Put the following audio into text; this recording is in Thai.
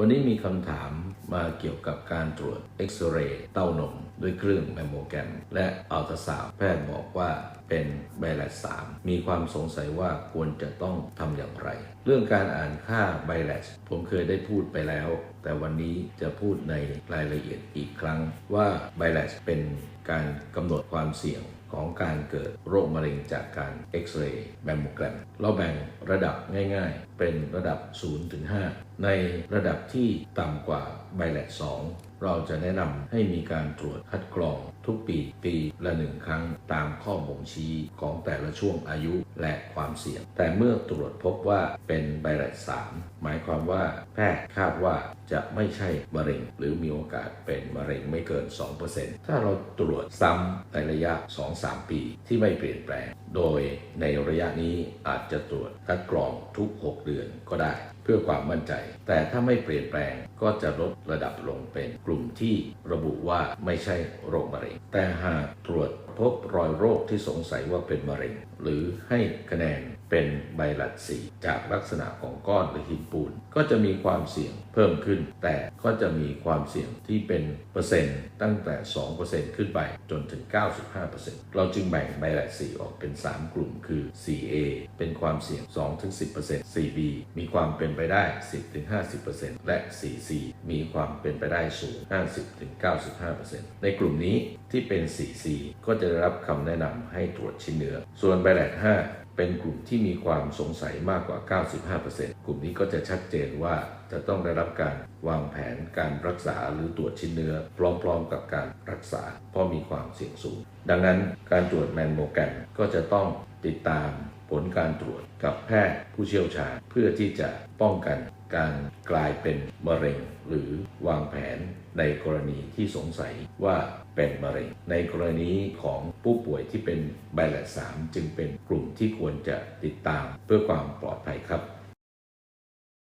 วันนี้มีคำถามมาเกี่ยวกับการตรวจเอ็กซเรย์เต้านม ด้วยเครื่องแมมโมแกรมและอัลตราซาวด์แพทย์บอกว่าเป็นไบแลสสามมีความสงสัยว่าควรจะต้องทำอย่างไร เรื่องการอ่านค่าไบแลสผมเคยได้พูดไปแล้ว แต่วันนี้จะพูดในรายละเอียดอีกครั้งว่าไบแลสเป็นการกำหนดความเสี่ยงของการเกิดโรคมะเร็งจากการเอ็กซเรย์แมมโมแกรมเราแบ่งระดับง่ายๆ เป็นระดับ0ถึง5 ในระดับที่ต่ำกว่าไบแลต2เราจะแนะนำให้มีการตรวจคัดกรองทุกปีปีละหนึ่งครั้งตามข้อบ่งชี้ของแต่ละช่วงอายุและความเสี่ยง แต่เมื่อตรวจพบว่าเป็นไบแลต3หมายความว่าแพทย์คาดว่าจะไม่ใช่มะเร็ง หรือมีโอกาสเป็นมะเร็งไม่เกิน 2%ถ้าเราตรวจซ้ำในระยะ 2-3 ปีที่ไม่เปลี่ยนแปลง โดยในระยะนี้อาจจะตรวจคัดกรองทุก 6 เดือนก็ได้ พื่อความมั่นใจ แต่ถ้าไม่เปลี่ยนแปลงก็จะลดระดับลงเป็นกลุ่มที่ระบุว่าไม่ใช่โรคมะเร็ง แต่หากตรวจพบรอยโรคที่สงสัยว่าเป็นมะเร็ง หรือให้คะแนน เป็นไบลัดสีจากลักษณะของก้อนหรือหินปูน ก็จะมีความเสี่ยงเพิ่มขึ้น แต่ก็จะมีความเสี่ยงที่เป็นเปอร์เซ็นต์ตั้งแต่ 2%ขึ้นไปจนถึง 95%เราจึงแบ่งไบลัดสีออกเป็น 3 กลุ่มคือ 4A เป็นความเสี่ยง 2-10% 4B มีความเป็นไปได้ 10-50%และ 4C มีความเป็นไปได้สูง 50-95%ในกลุ่มนี้ที่เป็น 4C ก็จะได้รับคำแนะนำให้ตรวจชิ้นเนื้อ ส่วนไบแลด5 เป็นกลุ่มที่มีความสงสัยมากกว่า 95%กลุ่มนี้ก็จะชัดเจนว่าจะต้องได้รับการวางแผนการรักษาหรือตรวจชิ้นเนื้อ พร้อมๆกับการรักษา เพราะมีความเสี่ยงสูง ดังนั้นการตรวจแมนโมแกนก็จะต้องติดตามผลการตรวจกับแพทย์ผู้เชี่ยวชาญ เพื่อที่จะป้องกัน การกลายเป็นมะเร็ง หรือวางแผนในกรณีที่สงสัยว่าเป็นมะเร็ง ในกรณีของผู้ป่วยที่เป็นไบแลต3จึงเป็นกลุ่มที่ควรจะติดตามเพื่อความปลอดภัยครับ